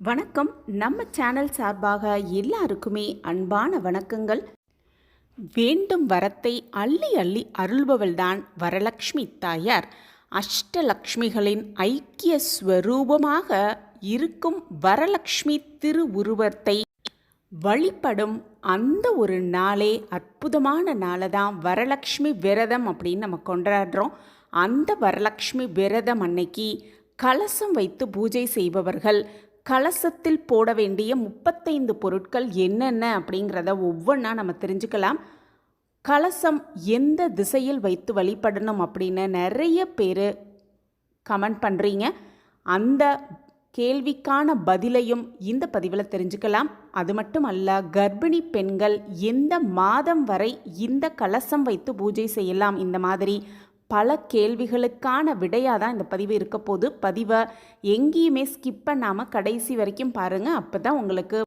வணக்கம். நம்ம சேனல் சார்பாக எல்லாருக்குமே அன்பான வணக்கங்கள். வேண்டும் வரத்தை அள்ளி அள்ளி அருள்பவள்தான் வரலக்ஷ்மி தாயார். அஷ்டலக்ஷ்மிகளின் ஐக்கிய ஸ்வரூபமாக இருக்கும் வரலக்ஷ்மி திருவுருவத்தை வழிபடும் அந்த ஒரு நாளே அற்புதமான நாளை தான் வரலக்ஷ்மி விரதம் அப்படின்னு நம்ம கொண்டாடுறோம். அந்த வரலக்ஷ்மி விரதம் அன்னைக்கு கலசம் வைத்து பூஜை செய்பவர்கள் கலசத்தில் போட வேண்டிய முப்பத்தைந்து பொருட்கள் என்னென்ன அப்படிங்கிறத ஒவ்வொன்றா நம்ம தெரிஞ்சுக்கலாம். கலசம் எந்த திசையில் வைத்து வழிபடணும் அப்படின்னு நிறைய பேர் கமெண்ட் பண்ணுறீங்க அந்த கேள்விக்கான பதிலையும் இந்த பதிவில் தெரிஞ்சுக்கலாம். அது மட்டும் அல்ல கர்ப்பிணி பெண்கள் எந்த மாதம் வரை இந்த கலசம் வைத்து பூஜை செய்யலாம்? இந்த மாதிரி பல கேள்விகளுக்கான விடையாக தான் இந்த பதிவு இருக்க போது பதிவை எங்கேயுமே ஸ்கிப் பண்ணாமல் கடைசி வரைக்கும் பாருங்கள் அப்போ தான் உங்களுக்கு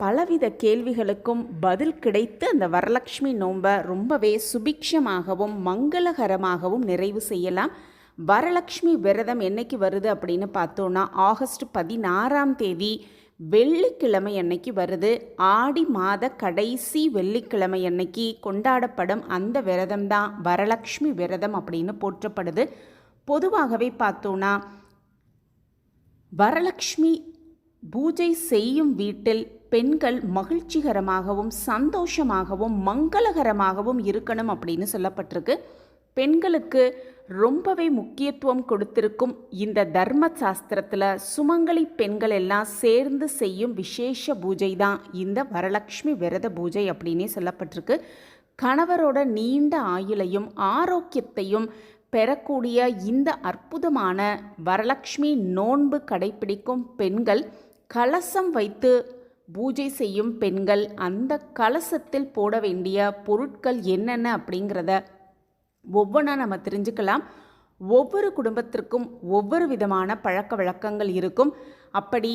பலவித கேள்விகளுக்கும் பதில் கிடைத்து அந்த வரலட்சுமி நோன்பை ரொம்பவே சுபிக்ஷமாகவும் மங்களகரமாகவும் நிறைவு செய்யலாம். வரலட்சுமி விரதம் என்னைக்கு வருது அப்படின்னு பார்த்தோன்னா ஆகஸ்ட் பதினாறாம் தேதி வெள்ளிக்கிழமை அன்னைக்கு வருது. ஆடி மாத கடைசி வெள்ளிக்கிழமை அன்னைக்கு கொண்டாடப்படும் அந்த விரதம் தான். வரலட்சுமி விரதம் அப்படின்னு போற்றப்படுது. பொதுவாகவே பார்த்தோன்னா வரலட்சுமி பூஜை செய்யும் வீட்டில் பெண்கள் மகிழ்ச்சிகரமாகவும் சந்தோஷமாகவும் மங்களகரமாகவும் இருக்கணும் அப்படின்னு சொல்லப்பட்டிருக்கு. பெண்களுக்கு ரொம்பவே முக்கியத்துவம் கொடுத்திருக்கும் இந்த தர்ம சாஸ்திரத்தில் சுமங்கலி பெண்கள் எல்லாம் சேர்ந்து செய்யும் விசேஷ பூஜை தான் இந்த வரலட்சுமி விரத பூஜை அப்படின்னே சொல்லப்பட்டிருக்கு. கணவரோட நீண்ட ஆயுளையும் ஆரோக்கியத்தையும் பெறக்கூடிய இந்த அற்புதமான வரலட்சுமி நோன்பு கடைபிடிக்கும் பெண்கள் கலசம் வைத்து பூஜை செய்யும் பெண்கள் அந்த கலசத்தில் போட வேண்டிய பொருட்கள் என்னென்ன அப்படிங்கிறத ஒவ்வொன்றா நம்ம தெரிஞ்சுக்கலாம். ஒவ்வொரு குடும்பத்திற்கும் ஒவ்வொரு விதமான பழக்க வழக்கங்கள் இருக்கும். அப்படி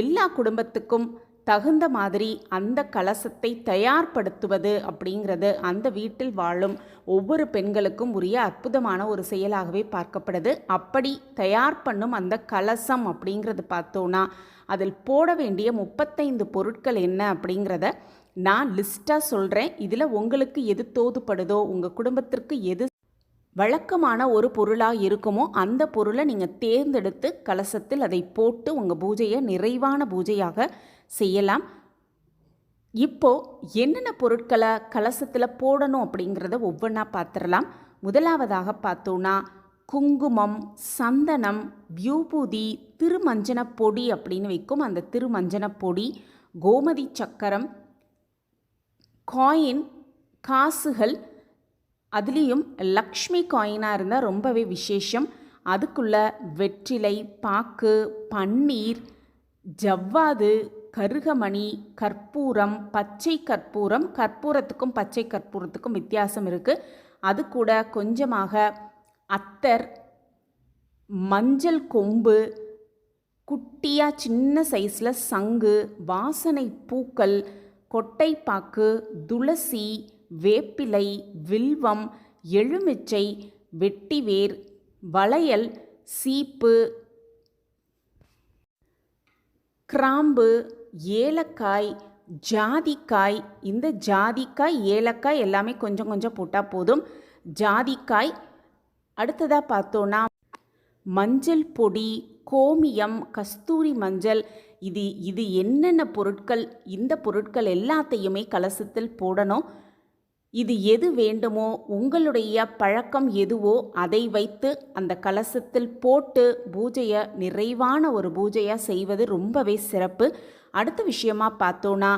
எல்லா குடும்பத்துக்கும் தகுந்த மாதிரி அந்த கலசத்தை தயார்படுத்துவது அப்படிங்கிறது அந்த வீட்டில் வாழும் ஒவ்வொரு பெண்களுக்கும் உரிய அற்புதமான ஒரு செயலாகவே பார்க்கப்படுது. அப்படி தயார் பண்ணும் அந்த கலசம் அப்படிங்கிறது பார்த்தோன்னா அதில் போட வேண்டிய முப்பத்தைந்து பொருட்கள் என்ன அப்படிங்கிறத நான் லிஸ்ட்டாக சொல்கிறேன் இதில் உங்களுக்கு எது தோதுப்படுதோ உங்கள் குடும்பத்திற்கு எது வழக்கமான ஒரு பொருளாக இருக்குமோ அந்த பொருளை நீங்கள் தேர்ந்தெடுத்து கலசத்தில் அதை போட்டு உங்கள் பூஜையை நிறைவான பூஜையாக செய்யலாம். இப்போது என்னென்ன பொருட்களை கலசத்தில் போடணும் அப்படிங்கிறத ஒவ்வொன்றா பார்த்துடலாம். முதலாவதாக பார்த்தோன்னா குங்குமம் சந்தனம் வியூபூதி திருமஞ்சன பொடி அப்படின்னு வைக்கும் அந்த திருமஞ்சன பொடி கோமதி சக்கரம் காயின் காசுகள் அதுலேயும் லக்ஷ்மி காயினாக இருந்தால் ரொம்பவே விசேஷம். அதுக்குள்ள வெற்றிலை பாக்கு பன்னீர் ஜவ்வாது கருகமணி கற்பூரம் பச்சை கற்பூரம் கற்பூரத்துக்கும் பச்சை கற்பூரத்துக்கும் வித்தியாசம் இருக்குது அது கூட கொஞ்சமாக அத்தர் மஞ்சள் கொம்பு குட்டியாக சின்ன சைஸில் சங்கு வாசனை பூக்கள் கொட்டைப்பாக்கு துளசி வேப்பிலை வில்வம் எலுமிச்சை வெட்டிவேர் வளையல் சீப்பு கிராம்பு ஏலக்காய் ஜாதிக்காய். இந்த ஜாதிக்காய் ஏலக்காய் எல்லாமே கொஞ்சம் கொஞ்சம் போட்டால் போதும். ஜாதிக்காய் அடுத்ததாக பார்த்தோன்னா மஞ்சள் பொடி கோமியம் கஸ்தூரி மஞ்சள் இது இது என்னென்ன பொருட்கள் இந்த பொருட்கள் எல்லாத்தையுமே கலசத்தில் போடணும். இது எது வேண்டுமோ உங்களுடைய பழக்கம் எதுவோ அதை வைத்து அந்த கலசத்தில் போட்டு பூஜையை நிறைவான ஒரு பூஜையாக செய்வது ரொம்பவே சிறப்பு. அடுத்த விஷயமா பார்த்தோன்னா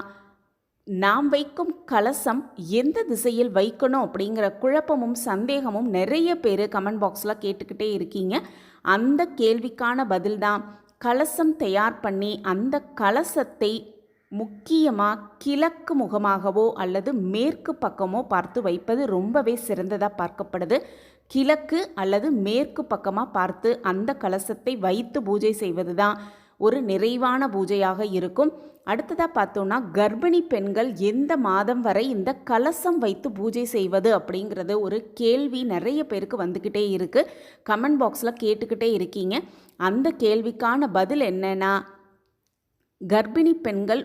நாம் வைக்கும் கலசம் எந்த திசையில் வைக்கணும் அப்படிங்கிற குழப்பமும் சந்தேகமும் நிறைய பேர் கமெண்ட் பாக்ஸில் கேட்டுக்கிட்டே இருக்கீங்க. அந்த கேள்விக்கான பதில் தான் கலசம் தயார் பண்ணி அந்த கலசத்தை முக்கியமாக கிழக்கு முகமாகவோ அல்லது மேற்கு பக்கமோ பார்த்து வைப்பது ரொம்பவே சிறந்ததாக பார்க்கப்படுது. கிழக்கு அல்லது மேற்கு பக்கமாக பார்த்து அந்த கலசத்தை வைத்து பூஜை செய்வது தான் ஒரு நிறைவான பூஜையாக இருக்கும். அடுத்ததாக பார்த்தோன்னா கர்ப்பிணி பெண்கள் எந்த மாதம் வரை இந்த கலசம் வைத்து பூஜை செய்வது அப்படிங்கிறது ஒரு கேள்வி நிறைய பேருக்கு வந்துக்கிட்டே இருக்குது கமெண்ட் பாக்ஸில் கேட்டுக்கிட்டே இருக்கீங்க. அந்த கேள்விக்கான பதில் என்னென்னா கர்ப்பிணி பெண்கள்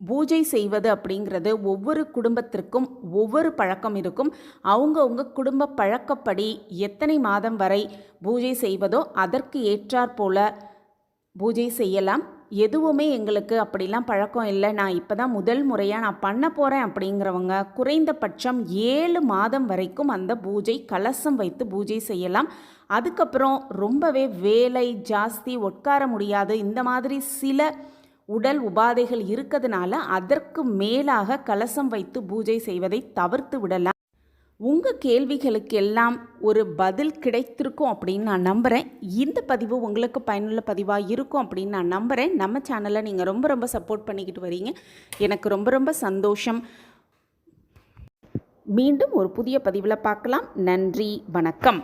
பூஜை செய்வது அப்படிங்கிறது ஒவ்வொரு குடும்பத்திற்கும் ஒவ்வொரு பழக்கம் இருக்கும். அவங்கவுங்க குடும்ப பழக்கப்படி எத்தனை மாதம் வரை பூஜை செய்வதோ அதற்கு ஏற்றாற்போல் போல பூஜை செய்யலாம். எதுவுமே எங்களுக்கு அப்படிலாம் பழக்கம் இல்லை. நான் இப்போ தான் முதல் முறையாக நான் பண்ண போகிறேன் அப்படிங்கிறவங்க குறைந்தபட்சம் ஏழு மாதம் வரைக்கும் அந்த பூஜை கலசம் வைத்து பூஜை செய்யலாம். அதுக்கப்புறம் ரொம்பவே வேலை ஜாஸ்தி உட்கார முடியாது. இந்த மாதிரி சில உடல் உபாதைகள் இருக்கிறதுனால அதற்கு மேலாக கலசம் வைத்து பூஜை செய்வதை தவிர்த்து விடலாம். உங்கள் கேள்விகளுக்கெல்லாம் ஒரு பதில் கிடைத்திருக்கும் அப்படின்னு நான் நம்புகிறேன் இந்த பதிவு உங்களுக்கு பயனுள்ள பதிவாக இருக்கும் அப்படின்னு நான் நம்புகிறேன் நம்ம சேனலை நீங்கள் ரொம்ப ரொம்ப சப்போர்ட் பண்ணிக்கிட்டு வரீங்க. எனக்கு ரொம்ப ரொம்ப சந்தோஷம். மீண்டும் ஒரு புதிய பதிவில் பார்க்கலாம். நன்றி. வணக்கம்.